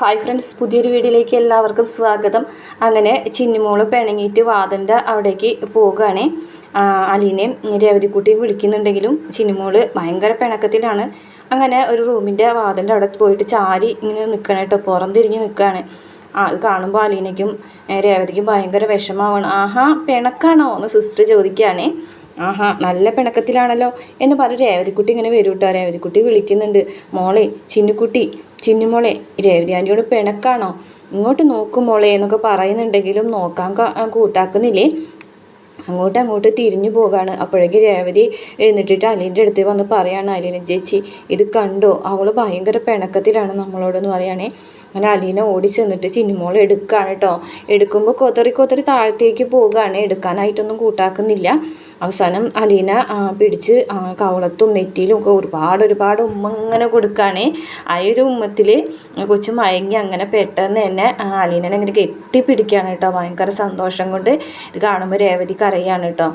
Hi friends പുതിയൊരു വീഡിയോയിലേക്ക് എല്ലാവർക്കും സ്വാഗതം. അങ്ങനെ ചിന്നിമോൾ പിണങ്ങിയിട്ട് വാതന്റെ അവിടേക്ക് പോവുകയാണ്. അലീനെയും രേവതിക്കുട്ടിയും വിളിക്കുന്നുണ്ടെങ്കിലും ചിന്നിമോൾ ഭയങ്കര പിണക്കത്തിലാണ്. അങ്ങനെ ഒരു റൂമിന്റെ വാതിന്റെ അവിടെ പോയിട്ട് ചാരി ഇങ്ങനെ നിൽക്കണം കേട്ടോ പുറം തിരിഞ്ഞ് നിൽക്കുകയാണ് അത് കാണുമ്പോൾ അലീനയ്ക്കും രേവതിക്കും ഭയങ്കര വിഷമാവാണ് ആഹാ പിണക്കാണോ? എന്ന് സിസ്റ്റർ ചോദിക്കുകയാണേ. ആഹാ നല്ല പിണക്കത്തിലാണല്ലോ എന്ന് പറഞ്ഞ് രേവതിക്കുട്ടി ഇങ്ങനെ വരും കേട്ടോ രേവതിക്കുട്ടി വിളിക്കുന്നുണ്ട്. മോളെ ചിന്നുക്കുട്ടി ചിന്നുമോളെ രേവതി ആന്റിയോട് പിണക്കാണോ? ഇങ്ങോട്ട് നോക്കും മോളെ എന്നൊക്കെ പറയുന്നുണ്ടെങ്കിലും നോക്കാൻ കൂട്ടാക്കുന്നില്ലേ? അങ്ങോട്ട് അങ്ങോട്ട് തിരിഞ്ഞു പോകാണ്. അപ്പോഴേക്ക് രേവതി എഴുന്നിട്ടിട്ട് അലീന്റെ അടുത്ത് വന്ന് പറയാണ് അലീന ചേച്ചി ഇത് കണ്ടോ? അവൾ ഭയങ്കര പിണക്കത്തിലാണ് നമ്മളോടെന്ന് പറയുകയാണേ അങ്ങനെ അലീന ഓടി ചെന്നിട്ട് ചിന്നിമോൾ എടുക്കുകയാണ് കേട്ടോ എടുക്കുമ്പോൾ കൊതറി കൊതറി താഴത്തേക്ക് പോവുകയാണ്. എടുക്കാനായിട്ടൊന്നും കൂട്ടാക്കുന്നില്ല. അവസാനം അലീന പിടിച്ച് കവളത്തും നെറ്റിയിലും ഒക്കെ ഒരുപാട് ഒരുപാട് ഉമ്മ ഇങ്ങനെ കൊടുക്കുകയാണ് ആ ഒരു ഉമ്മത്തിൽ കൊച്ചു മയങ്ങി അങ്ങനെ പെട്ടെന്ന് തന്നെ അലീനനെ ഇങ്ങനെ കെട്ടിപ്പിടിക്കുകയാണ് കേട്ടോ ഭയങ്കര സന്തോഷം കൊണ്ട് ഇത് കാണുമ്പോൾ രേവതി കരയാണ് കേട്ടോ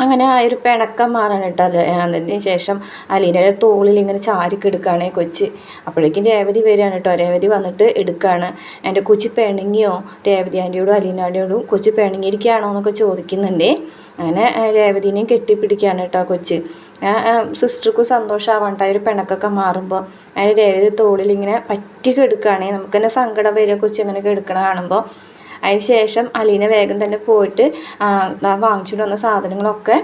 അങ്ങനെ ആ ഒരു പിണക്കം മാറാൻ കേട്ടോ അതിന് ശേഷം അലീനയുടെ തോളിൽ ഇങ്ങനെ ചാരിക്കെടുക്കുകയാണ് കൊച്ച്. അപ്പോഴേക്കും രേവതി വരികയാണ് കേട്ടോ. രേവതി വന്നിട്ട് എടുക്കുകയാണ്. എന്റെ കൊച്ചി പിണങ്ങിയോ? രേവതി ആന്റിയോടും അലീന ആന്റിയോടും കൊച്ചി പിണങ്ങിയിരിക്കുകയാണോ? എന്നൊക്കെ ചോദിക്കുന്നുണ്ട്. അങ്ങനെ രേവതിനെയും കെട്ടിപ്പിടിക്കുകയാണ് കേട്ടോ കൊച്ച്. സിസ്റ്റർക്കും സന്തോഷമാവണ്ട ഒരു പിണക്കൊക്കെ മാറുമ്പോൾ അതിന് രേവതി തോളിൽ ഇങ്ങനെ പറ്റി കെടുക്കുകയാണെങ്കിൽ നമുക്ക് തന്നെ സങ്കടം വരിക കൊച്ചി അങ്ങനെ കെടുക്കണ കാണുമ്പോൾ. അതിന് ശേഷം അലീന വേഗം തന്നെ പോയിട്ട് വാങ്ങിച്ചുകൊണ്ട് വന്ന സാധനങ്ങളൊക്കെ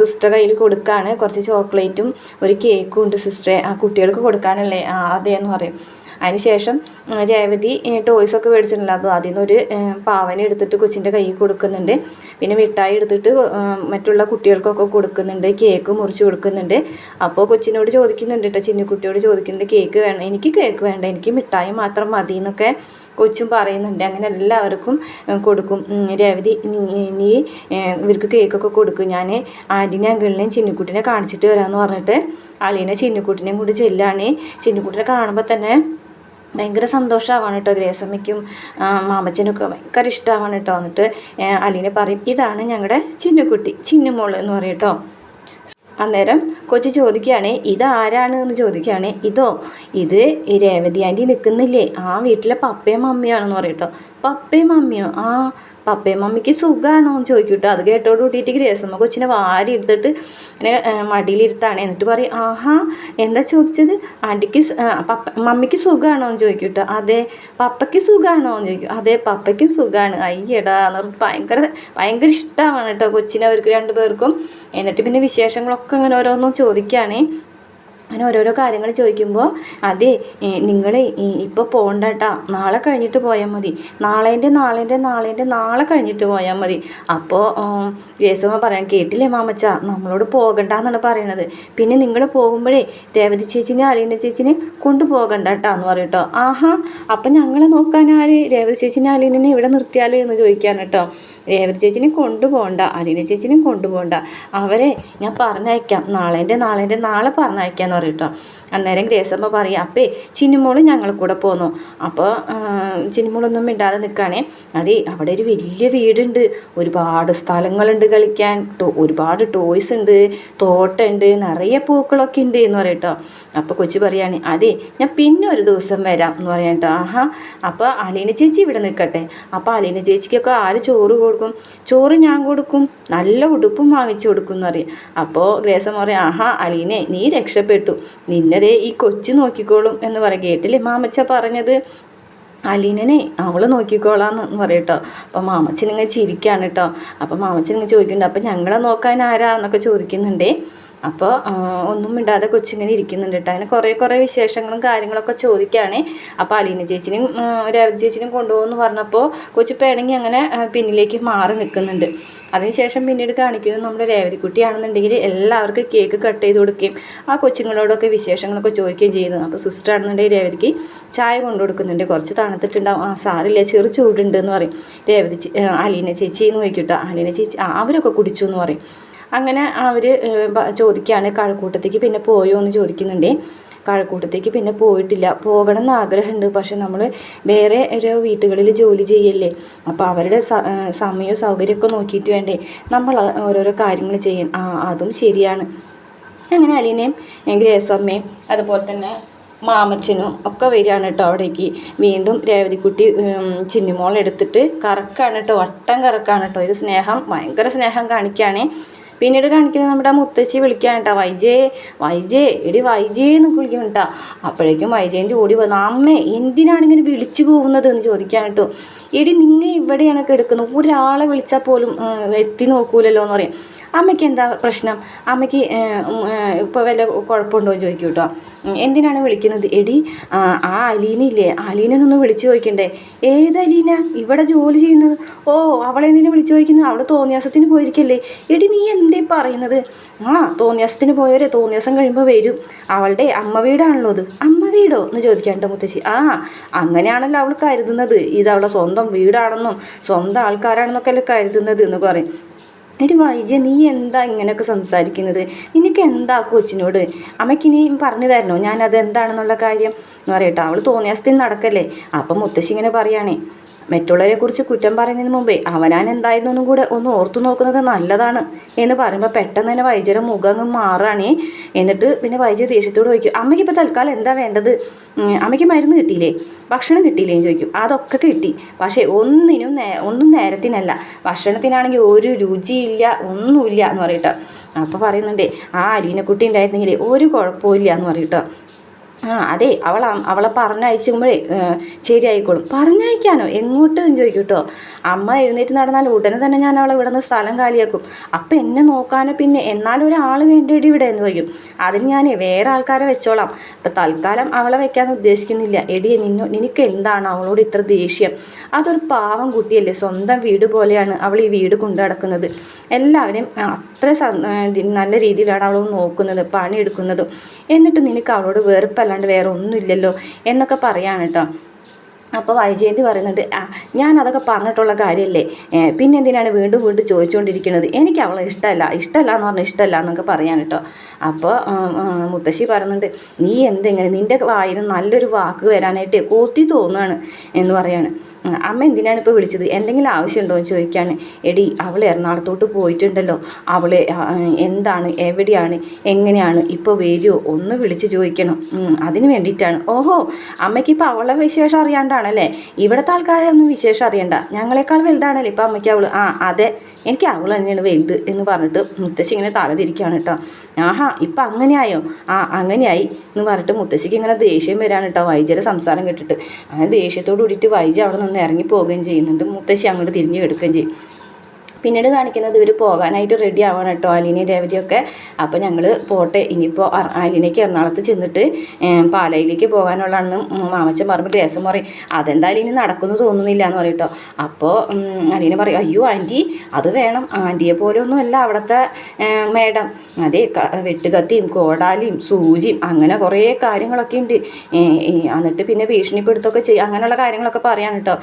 സിസ്റ്റർ കയ്യിൽ കൊടുക്കുകയാണ് കുറച്ച് ചോക്ലേറ്റും ഒരു കേക്കും ഉണ്ട് സിസ്റ്ററെ ആ കുട്ടികൾക്ക് കൊടുക്കാനല്ലേ അതേന്ന് പറയും. അതിന് ശേഷം ഉം, രേവതി ടോയ്സൊക്കെ മേടിച്ചിട്ടുണ്ട്. അപ്പോൾ അതിൽ നിന്നൊരു പാവന എടുത്തിട്ട് കൊച്ചിന്റെ കയ്യിൽ കൊടുക്കുന്നുണ്ട്. പിന്നെ മിഠായി എടുത്തിട്ട് മറ്റുള്ള കുട്ടികൾക്കൊക്കെ കൊടുക്കുന്നുണ്ട്. കേക്ക് മുറിച്ച് കൊടുക്കുന്നുണ്ട്. അപ്പോൾ കൊച്ചിനോട് ചോദിക്കുന്നുണ്ട് കേട്ടോ ചിന്നിക്കുട്ടിയോട് ചോദിക്കുന്നുണ്ട് കേക്ക് വേണം എനിക്ക് കേക്ക് വേണ്ട എനിക്ക് മിഠായി മാത്രം മതി എന്നൊക്കെ കൊച്ചും പറയുന്നുണ്ട് അങ്ങനെ എല്ലാവർക്കും കൊടുക്കും. രേവതി നീ- ഇവർക്ക് കേക്കൊക്കെ കൊടുക്കും. ഞാൻ ആന്റിനെ അങ്കിളിനെയും ചിന്നിക്കുട്ടിനെ കാണിച്ചിട്ട് വരാമെന്ന് പറഞ്ഞിട്ട് അലീനെ ചിന്നിക്കുട്ടിനെയും കൂടി ചെല്ലാണ്. ചിന്നിക്കുട്ടിനെ കാണുമ്പോൾ തന്നെ ഭയങ്കര സന്തോഷമാവാണ് കേട്ടോ ഗ്രേസമ്മയ്ക്കും മാമച്ചനൊക്കെ ഭയങ്കര ഇഷ്ടമാവാണ് കേട്ടോ എന്നിട്ട് അലീനെ പറയും ഇതാണ് ഞങ്ങളുടെ ചിന്നുകുട്ടി ചിന്നുമോൾ എന്ന് പറയും കേട്ടോ അന്നേരം കൊച്ചു ചോദിക്കുകയാണ് ഇത് ആരാണ്? എന്ന് ചോദിക്കുകയാണ് ഇതോ ഇത് രേവതി ആന്റി നിൽക്കുന്നില്ലേ? ആ വീട്ടിലെ പപ്പയും മമ്മിയാണെന്ന് പറയും കേട്ടോ പപ്പയും മമ്മിയോ? ആ പപ്പയും മമ്മിക്ക് സുഖമാണോ എന്ന് ചോദിക്കും കേട്ടോ അത് കേട്ടോട് കൂട്ടിയിട്ട് ഗ്രേസമ്മ കൊച്ചിനെ വാരി എടുത്തിട്ട് ഇങ്ങനെ മടിയിലിരുത്താണ്. എന്നിട്ട് പറയും ആഹാ എന്താ ചോദിച്ചത്? ആന്റിക്ക് പപ്പ മമ്മിക്ക് സുഖമാണോ എന്ന് ചോദിക്കും കേട്ടോ അതെ പപ്പയ്ക്ക് സുഖമാണോ എന്ന് ചോദിക്കും. അതെ പപ്പയ്ക്കും സുഖമാണ് അയ്യടാ എന്ന് പറഞ്ഞിട്ട് ഭയങ്കര ഭയങ്കര ഇഷ്ടമാണ് കേട്ടോ കൊച്ചിനെ അവർക്ക് രണ്ടുപേർക്കും. എന്നിട്ട് പിന്നെ വിശേഷങ്ങളൊക്കെ അങ്ങനെ ഓരോന്നും ചോദിക്കുകയാണേ അങ്ങനെ ഓരോരോ കാര്യങ്ങൾ ചോദിക്കുമ്പോൾ അതെ നിങ്ങൾ ഇപ്പോൾ പോകണ്ട കേട്ടാ നാളെ കഴിഞ്ഞിട്ട് പോയാൽ മതി. നാളേന്റെ നാളേന്റെ നാളേന്റെ നാളെ കഴിഞ്ഞിട്ട് പോയാൽ മതി. അപ്പോൾ രേസമ്മ പറയാൻ കേട്ടില്ലേ മാമച്ച? നമ്മളോട് പോകണ്ട എന്നാണ് പറയണത്. പിന്നെ നിങ്ങൾ പോകുമ്പോഴേ രേവതി ചേച്ചിനെ അലീന ചേച്ചിനെ കൊണ്ടുപോകണ്ട കേട്ടോ എന്ന് പറയും കേട്ടോ ആഹാ അപ്പം ഞങ്ങളെ നോക്കാൻ ആര്? രേവതി ചേച്ചിനെ അലീനെ ഇവിടെ നിർത്തിയാലോ എന്ന് ചോദിക്കാൻ കേട്ടോ രേവതി ചേച്ചിനെ കൊണ്ടുപോകണ്ട അലീന ചേച്ചിനെ കൊണ്ടുപോകണ്ട അവരെ ഞാൻ പറഞ്ഞയക്കാം. നാളേന്റെ നാളേന്റെ നാളെ പറഞ്ഞയക്കാന്ന് പറയും. കേട്ടോ അന്നേരം ഗ്രേസമ്മ പറയും അപ്പേ ചിന്നുമോൾ ഞങ്ങൾ കൂടെ പോന്നു. അപ്പോൾ ചിന്നുമോളൊന്നും മിണ്ടാതെ നിൽക്കുകയാണേ അതെ അവിടെ ഒരു വലിയ വീടുണ്ട്. ഒരുപാട് സ്ഥലങ്ങളുണ്ട് കളിക്കാൻ. ഒരുപാട് ടോയ്സ് ഉണ്ട് തോട്ടമുണ്ട് നിറയെ പൂക്കളൊക്കെ ഉണ്ട് എന്ന് പറയും കേട്ടോ അപ്പോൾ കൊച്ചു പറയാണ് അതെ ഞാൻ പിന്നെ ഒരു ദിവസം വരാം എന്ന് പറയാം കേട്ടോ ആഹാ അപ്പോൾ അലീന ചേച്ചി ഇവിടെ നിൽക്കട്ടെ അപ്പോൾ അലീന ചേച്ചിക്കൊക്കെ ആര് ചോറ് കൊടുക്കും? ചോറ് ഞാൻ കൊടുക്കും. നല്ല ഉടുപ്പും വാങ്ങിച്ചു കൊടുക്കും എന്ന് പറയും. അപ്പോൾ ഗ്രേസം പറയും ആഹാ അലീനെ നീ രക്ഷപ്പെട്ടു. നിന്നതേ ഈ കൊച്ചു നോക്കിക്കോളും എന്ന് പറയാം. കേട്ടില്ലേ? മാമച്ച പറഞ്ഞത്? അലീനനെ അവൾ നോക്കിക്കോളാന്ന് പറയും കേട്ടോ അപ്പം മാമച്ചൻ ഇങ്ങനെ ചിരിക്കുകയാണ് കേട്ടോ അപ്പം മാമച്ചൻ ഇങ്ങനെ ചോദിക്കുന്നുണ്ട്. അപ്പം ഞങ്ങളെ നോക്കാൻ ആരാ എന്നൊക്കെ ചോദിക്കുന്നുണ്ടേ. അപ്പോൾ ഒന്നും മിണ്ടാതെ കൊച്ചിങ്ങനെ ഇരിക്കുന്നുണ്ട് കേട്ടോ അങ്ങനെ കുറേ കുറേ വിശേഷങ്ങളും കാര്യങ്ങളൊക്കെ ചോദിക്കുകയാണ് അപ്പോൾ അലീന ചേച്ചിനും ആ, രേവതി ചേച്ചിനും കൊണ്ടുപോകുമെന്ന് പറഞ്ഞപ്പോൾ കൊച്ചു പേണെങ്കിൽ അങ്ങനെ പിന്നിലേക്ക് മാറി നിൽക്കുന്നുണ്ട് അതിനുശേഷം പിന്നീട് കാണിക്കുന്നത് നമ്മുടെ രേവതിക്കുട്ടിയാണെന്നുണ്ടെങ്കിൽ എല്ലാവർക്കും കേക്ക് കട്ട് ചെയ്ത് കൊടുക്കുകയും ആ കൊച്ചുങ്ങളോടൊക്കെ വിശേഷങ്ങളൊക്കെ ചോദിക്കുകയും ചെയ്യുന്നത്. അപ്പോൾ സിസ്റ്റർ ആണെന്നുണ്ടെങ്കിൽ രേവതിക്ക് ചായ കൊണ്ടു കൊടുക്കുന്നുണ്ട്. കുറച്ച് തണുത്തിട്ടുണ്ടാവും. ആ സാറില്ല ചെറു ചൂടുണ്ട് എന്ന് പറയും. രേവതി അലീന ചേച്ചി എന്ന് നോക്കിട്ടോ അലീന ചേച്ചി അവരൊക്കെ കുടിച്ചു എന്ന് പറയും. അങ്ങനെ അവർ ചോദിക്കുകയാണ്. കഴക്കൂട്ടത്തേക്ക് പിന്നെ പോയോ എന്ന് ചോദിക്കുന്നുണ്ട്. കഴക്കൂട്ടത്തേക്ക് പിന്നെ പോയിട്ടില്ല. പോകണം എന്ന് ആഗ്രഹമുണ്ട് പക്ഷെ നമ്മൾ വേറെ ഒരു വീട്ടുകളിൽ ജോലി ചെയ്യല്ലേ? അപ്പോൾ അവരുടെ സമയവും സൗകര്യമൊക്കെ നോക്കിയിട്ട് വേണ്ടേ? നമ്മൾ ഓരോരോ കാര്യങ്ങൾ ചെയ്യാൻ അതും ശരിയാണ്. അങ്ങനെ അലീനയും ഗ്രേസമ്മയും അതുപോലെ തന്നെ മാമച്ചനും ഒക്കെ വരികയാണ് കേട്ടോ അവിടേക്ക്. വീണ്ടും രേവതിക്കുട്ടി ചിന്നിമോൾ എടുത്തിട്ട് കറക്കാണ് കേട്ടോ. വട്ടം കറക്കാണ് കേട്ടോ. ഒരു സ്നേഹം ഭയങ്കര സ്നേഹം കാണിക്കുകയാണ്. പിന്നീട് കാണിക്കുന്നത് നമ്മുടെ മുത്തശ്ശി വിളിക്കുകയാണ് കേട്ടോ വൈജേ വൈജേ എടി വൈജേ എന്ന് വിളിക്കണം കേട്ടോ അപ്പോഴേക്കും വൈജയന്റെ ഓടി വന്നു അമ്മേ എന്തിനാണ് ഇങ്ങനെ വിളിച്ചു പോകുന്നത് എന്ന് ചോദിക്കാൻ കേട്ടോ എടി നിങ്ങൾ ഇവിടെയാണ് കിടക്കുന്നത്. ഒരാളെ വിളിച്ചാൽ പോലും എത്തി നോക്കൂലല്ലോ എന്ന് പറയും. അമ്മയ്ക്ക് എന്താ പ്രശ്നം? അമ്മയ്ക്ക് ഇപ്പോൾ വല്ല കുഴപ്പമുണ്ടോ എന്ന് ചോദിക്കും കേട്ടോ എന്തിനാണ് വിളിക്കുന്നത്? എടി ആ അലീനയില്ലേ? അലീനൊന്ന് വിളിച്ചു ചോദിക്കണ്ടേ? ഏത് അലീന? ഇവിടെ ജോലി ചെയ്യുന്നത്? ഓ അവളെ എന്തിനാ വിളിച്ചു ചോദിക്കുന്നത്? അവൾ തോന്നിയാസത്തിന് പോയിരിക്കല്ലേ. എടി നീ എന്തേ പറയുന്നത്? ആ തോന്നിയാസത്തിന് പോയവരെ തോന്നിയാസം കഴിയുമ്പോൾ വരും. അവളുടെ അമ്മ വീടാണല്ലോ അത്. അമ്മ വീടോ? എന്ന് ചോദിക്കാണ്ട് മുത്തശ്ശി. ആ അങ്ങനെയാണല്ലോ അവൾ കരുതുന്നത്. ഇത് അവളെ സ്വന്തം വീടാണെന്നും സ്വന്തം ആൾക്കാരാണെന്നൊക്കെ അല്ലേ കരുതുന്നത് എന്ന് പറയും. എടി വൈജ നീ എന്താ ഇങ്ങനെയൊക്കെ സംസാരിക്കുന്നത്? നിനക്ക് എന്താ കൊച്ചിനോട്? അമ്മയ്ക്ക് ഇനി പറഞ്ഞു തരണോ? ഞാനത് എന്താണെന്നുള്ള കാര്യം എന്ന് പറയട്ടോ. അവൾ തോന്നിയാസത്തിൽ നടക്കല്ലേ? അപ്പം മുത്തശ്ശി ഇങ്ങനെ പറയുകയാണേ മറ്റുള്ളവരെ കുറിച്ച് കുറ്റം പറയുന്നതിന് മുമ്പേ അവനാൻ എന്തായിരുന്നു എന്നും കൂടെ ഒന്ന് ഓർത്തു നോക്കുന്നത് നല്ലതാണ് എന്ന് പറയുമ്പോൾ പെട്ടെന്ന് തന്നെ വൈദ്യരെ മുഖം മാറുകയാണേ എന്നിട്ട് പിന്നെ വൈദ്യ ദേഷ്യത്തോട് ചോദിക്കും അമ്മയ്ക്ക് ഇപ്പോൾ തൽക്കാലം എന്താ വേണ്ടത്? അമ്മയ്ക്ക് മരുന്ന് കിട്ടിയില്ലേ? ഭക്ഷണം കിട്ടിയില്ലേ? എന്ന് ചോദിക്കും. അതൊക്കെ കിട്ടി. പക്ഷേ ഒന്നിനും നേ ഒന്നും നേരത്തിനല്ല. ഭക്ഷണത്തിനാണെങ്കിൽ ഒരു രുചിയില്ല ഒന്നുമില്ല എന്ന് പറയട്ടോ അപ്പോൾ പറയുന്നുണ്ടേ ആ അലീനക്കുട്ടി ഉണ്ടായിരുന്നെങ്കിൽ ഒരു കുഴപ്പമില്ല എന്ന് പറയട്ടോ ആ അതെ അവൾ അവളെ പറഞ്ഞയച്ചുമ്പോഴേ ശരിയായിക്കോളും. പറഞ്ഞയക്കാനോ? എങ്ങോട്ട് ചോദിക്കും കേട്ടോ അമ്മ എഴുന്നേറ്റ് നടന്നാൽ ഉടനെ തന്നെ ഞാൻ അവളെ ഇവിടെ നിന്ന് സ്ഥലം കാലിയാക്കും. അപ്പം എന്നെ നോക്കാനോ പിന്നെ എന്നാലും ഒരാൾ വേണ്ടിയിട്ട് ഇവിടെ എന്ന് ചോദിക്കും. അതിന് ഞാൻ വേറെ ആൾക്കാരെ വെച്ചോളാം. അപ്പം തൽക്കാലം അവളെ വെക്കാൻ ഉദ്ദേശിക്കുന്നില്ല. എടിയെ നിന്നോ നിനക്ക് എന്താണ് അവളോട് ഇത്ര ദേഷ്യം? അതൊരു പാവം കുട്ടിയല്ലേ. സ്വന്തം വീട് പോലെയാണ് അവൾ ഈ വീട് കൊണ്ടു നടക്കുന്നത്. എല്ലാവരും അത്ര നല്ല രീതിയിലാണ് അവൾ നോക്കുന്നത് പണിയെടുക്കുന്നതും. എന്നിട്ട് നിനക്ക് അവളോട് വെറുപ്പല്ല. അല്ലാണ്ട് വേറെ ഒന്നുമില്ലല്ലോ എന്നൊക്കെ പറയാണ് കേട്ടോ അപ്പോൾ വൈജയന്തി പറയുന്നുണ്ട് ആ ഞാൻ അതൊക്കെ പറഞ്ഞിട്ടുള്ള കാര്യമല്ലേ പിന്നെ എന്തിനാണ് വീണ്ടും വീണ്ടും ചോദിച്ചുകൊണ്ടിരിക്കുന്നത് എനിക്ക് അവളെ ഇഷ്ടമല്ല ഇഷ്ടമല്ല എന്ന് പറഞ്ഞാൽ ഇഷ്ടമല്ല എന്നൊക്കെ പറയാൻ കേട്ടോ അപ്പോൾ മുത്തശ്ശി പറയുന്നുണ്ട് നീ എന്തെങ്ങനെ? നിന്റെ വായിൽ നല്ലൊരു വാക്ക് വരാനായിട്ട് കോത്തി തോന്നുകയാണ് എന്ന് പറയാണ്. അമ്മ എന്തിനാണ് ഇപ്പോൾ വിളിച്ചത്? എന്തെങ്കിലും ആവശ്യമുണ്ടോ എന്ന് ചോദിക്കാൻ. എടി അവൾ എറണാകുളത്തോട്ട് പോയിട്ടുണ്ടല്ലോ. അവൾ എന്താണ് എവിടെയാണ് എങ്ങനെയാണ് ഇപ്പോൾ വരുമോ ഒന്ന് വിളിച്ച് ചോദിക്കണം. അതിന് വേണ്ടിയിട്ടാണ്. ഓഹോ അമ്മയ്ക്ക് ഇപ്പോൾ അവളെ വിശേഷം അറിയാണ്ടാണല്ലേ? ഇവിടുത്തെ ആൾക്കാരെ ഒന്നും വിശേഷം അറിയണ്ട. ഞങ്ങളെക്കാൾ വലുതാണല്ലേ ഇപ്പോൾ അമ്മയ്ക്ക് അവൾ ആ അതെ. എനിക്ക് അവൾ തന്നെയാണ് വലുത് എന്ന് പറഞ്ഞിട്ട് മുത്തശ്ശി ഇങ്ങനെ തലതിരിക്കുകയാണ് കേട്ടോ. ആഹാ ഇപ്പം അങ്ങനെയായോ? ആ അങ്ങനെയായി എന്ന് പറഞ്ഞിട്ട് മുത്തശ്ശിക്ക് ഇങ്ങനെ ദേഷ്യം വരാണ് കേട്ടോ വൈജയുടെ സംസാരം കേട്ടിട്ട്. അങ്ങനെ ദേഷ്യത്തോട് കൂടിയിട്ട് വൈജ അവിടെ നിന്ന് ഇറങ്ങി പോവുകയും ചെയ്യുന്നുണ്ട്. മുത്തശ്ശി അങ്ങോട്ട് തിരിഞ്ഞു എടുക്കുകയും ചെയ്യും. പിന്നീട് കാണിക്കുന്നത് ഇവർ പോകാനായിട്ട് റെഡി ആവണം കേട്ടോ അലീനയും രേവതിയൊക്കെ. അപ്പോൾ ഞങ്ങൾ പോട്ടെ ഇനിയിപ്പോൾ അലീനയ്ക്ക് എറണാകുളത്ത് ചെന്നിട്ട് പാലയിലേക്ക് പോകാനുള്ളതാണെന്ന് മാമച്ചൻ പറഞ്ഞു ഗ്രേസം പറയും അതെന്തായാലും ഇനി നടക്കുന്നു തോന്നുന്നില്ല എന്ന് പറയും കേട്ടോ. അപ്പോൾ അലീന പറയും അയ്യോ ആന്റി അത് വേണം. ആന്റിയെ പോലെ ഒന്നുമല്ല അവിടുത്തെ മേഡം. അതെ വെട്ടുകത്തിയും കോടാലിയും സൂചിയും അങ്ങനെ കുറേ കാര്യങ്ങളൊക്കെ ഉണ്ട് എന്നിട്ട് പിന്നെ ഭീഷണിപ്പെടുത്തൊക്കെ ചെയ്യും അങ്ങനെയുള്ള കാര്യങ്ങളൊക്കെ പറയാണ് കേട്ടോ.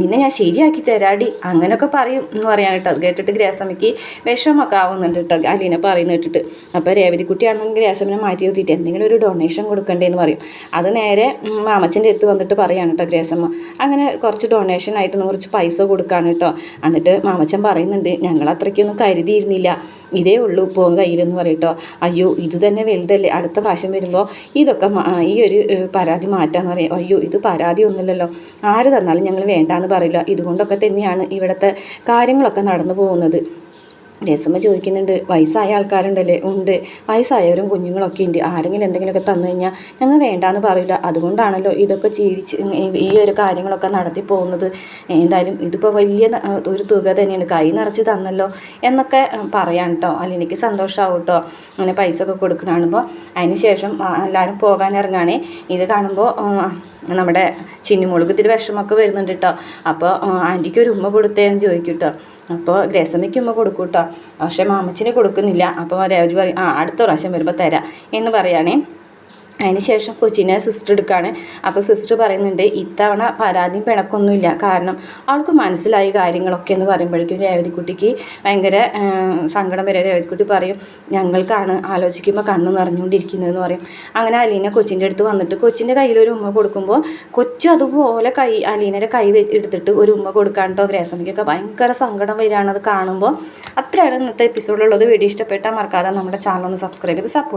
നിന്നെ ഞാൻ ശരിയാക്കി തരാടി അങ്ങനെയൊക്കെ പറയും എന്ന് പറയാൻ കേട്ടോ. കേട്ടിട്ട് ഗ്രാസമ്മയ്ക്ക് വിഷമൊക്കെ ആവുന്നുണ്ട് കേട്ടോ അലീന പറയുന്ന കേട്ടിട്ട്. അപ്പോൾ രേവതിക്കുട്ടിയാണെങ്കിൽ ഗ്രാസമ്മനെ മാറ്റി നിർത്തിയിട്ട് എന്തെങ്കിലും ഒരു ഡൊണേഷൻ കൊടുക്കണ്ടേന്ന് പറയും. അത് നേരെ മാമച്ചന്റെ അടുത്ത് വന്നിട്ട് പറയാണ് കേട്ടോ ഗ്രാസമ്മ. അങ്ങനെ കുറച്ച് ഡൊണേഷൻ ആയിട്ട് കുറച്ച് പൈസ കൊടുക്കുകയാണ് കേട്ടോ. എന്നിട്ട് മാമച്ചൻ പറയുന്നുണ്ട് ഞങ്ങൾ അത്രയ്ക്കൊന്നും കരുതിയിരുന്നില്ല. ഇതേ ഉള്ളൂ ഇപ്പോൾ കയ്യിലെന്ന് പറയട്ടോ അയ്യോ ഇത് തന്നെ വലുതല്ലേ. അടുത്ത പ്രാവശ്യം വരുമ്പോൾ ഇതൊക്കെ ഈ ഒരു പരാതി മാറ്റാന്ന് പറയും. അയ്യോ ഇത് പരാതി ഒന്നുമില്ലല്ലോ. ആര് തന്നാലും ഞങ്ങൾ വേണ്ടാന്ന് പറയില്ല. ഇതുകൊണ്ടൊക്കെ തന്നെയാണ് ഇവിടുത്തെ കാര്യങ്ങളൊക്കെ നടന്നു പോകുന്നത്. രസമ്മ ചോദിക്കുന്നുണ്ട് വയസ്സായ ആൾക്കാരുണ്ടല്ലേ? ഉണ്ട്. വയസ്സായവരും കുഞ്ഞുങ്ങളൊക്കെ ഉണ്ട്. ആരെങ്കിലും എന്തെങ്കിലുമൊക്കെ തന്നു കഴിഞ്ഞാൽ ഞങ്ങൾ വേണ്ടാന്ന് പറയില്ല അതുകൊണ്ടാണല്ലോ ഇതൊക്കെ ജീവിച്ച് ഈ ഒരു കാര്യങ്ങളൊക്കെ നടത്തി പോകുന്നത്. എന്തായാലും ഇതിപ്പോൾ വലിയ ഒരു തുക തന്നെയാണ്. കൈ നിറച്ച് തന്നല്ലോ എന്നൊക്കെ പറയാൻ കേട്ടോ അല്ലെങ്കിൽ എനിക്ക് സന്തോഷമാവും കേട്ടോ അങ്ങനെ പൈസ ഒക്കെ കൊടുക്കണ അതിന് ശേഷം എല്ലാവരും പോകാൻ ഇറങ്ങുകയാണേ ഇത് കാണുമ്പോൾ നമ്മുടെ ചിന്നിമുളക് ഇത്തിരി വിഷമമൊക്കെ വരുന്നുണ്ട് കേട്ടോ അപ്പോൾ ആന്റിക്ക് ഒരു ഉമ്മ കൊടുത്തേന്ന് ചോദിക്കും കേട്ടോ അപ്പോൾ ഗ്രേസമ്മയ്ക്ക് ഉമ്മ കൊടുക്കും കേട്ടോ പക്ഷേ മാമച്ചിനെ കൊടുക്കുന്നില്ല. അപ്പോൾ അവർ പറയും ആ അടുത്ത പ്രാവശ്യം വരുമ്പോൾ തരാം എന്ന് പറയുകയാണേ അതിന് ശേഷം കൊച്ചിനെ സിസ്റ്റർ എടുക്കുകയാണ് അപ്പോൾ സിസ്റ്റർ പറയുന്നുണ്ട് ഇത്തവണ പരാതിയും പിണക്കൊന്നുമില്ല. കാരണം അവൾക്ക് മനസ്സിലായി കാര്യങ്ങളൊക്കെ എന്ന് പറയുമ്പോഴേക്കും രേവതിക്കുട്ടിക്ക് ഭയങ്കര സങ്കടം വരെ രേവതിക്കുട്ടി പറയും. ഞങ്ങൾക്കാണ് ആലോചിക്കുമ്പോൾ കണ്ണ് നിറഞ്ഞുകൊണ്ടിരിക്കുന്നതെന്ന് പറയും. അങ്ങനെ അലീന കൊച്ചിന്റെ അടുത്ത് വന്നിട്ട് കൊച്ചിന്റെ കയ്യിൽ ഒരു ഉമ്മ കൊടുക്കുമ്പോൾ കൊച്ചു അതുപോലെ കൈ അലീനയുടെ കൈ എടുത്തിട്ട് ഒരു ഉമ്മ കൊടുക്കാണ്ടോ ഗ്രേസമിക്കൊക്കെ ഭയങ്കര സങ്കടം വരികയാണ് അത് കാണുമ്പോൾ. അത്രയാണ് ഇന്നത്തെ എപ്പിസോഡിലുള്ളത് വീഡിയോ ഇഷ്ടപ്പെട്ടാൽ മറക്കാതെ നമ്മുടെ ചാനൽ ഒന്ന് സബ്സ്ക്രൈബ് ചെയ്ത് സപ്പോർട്ട്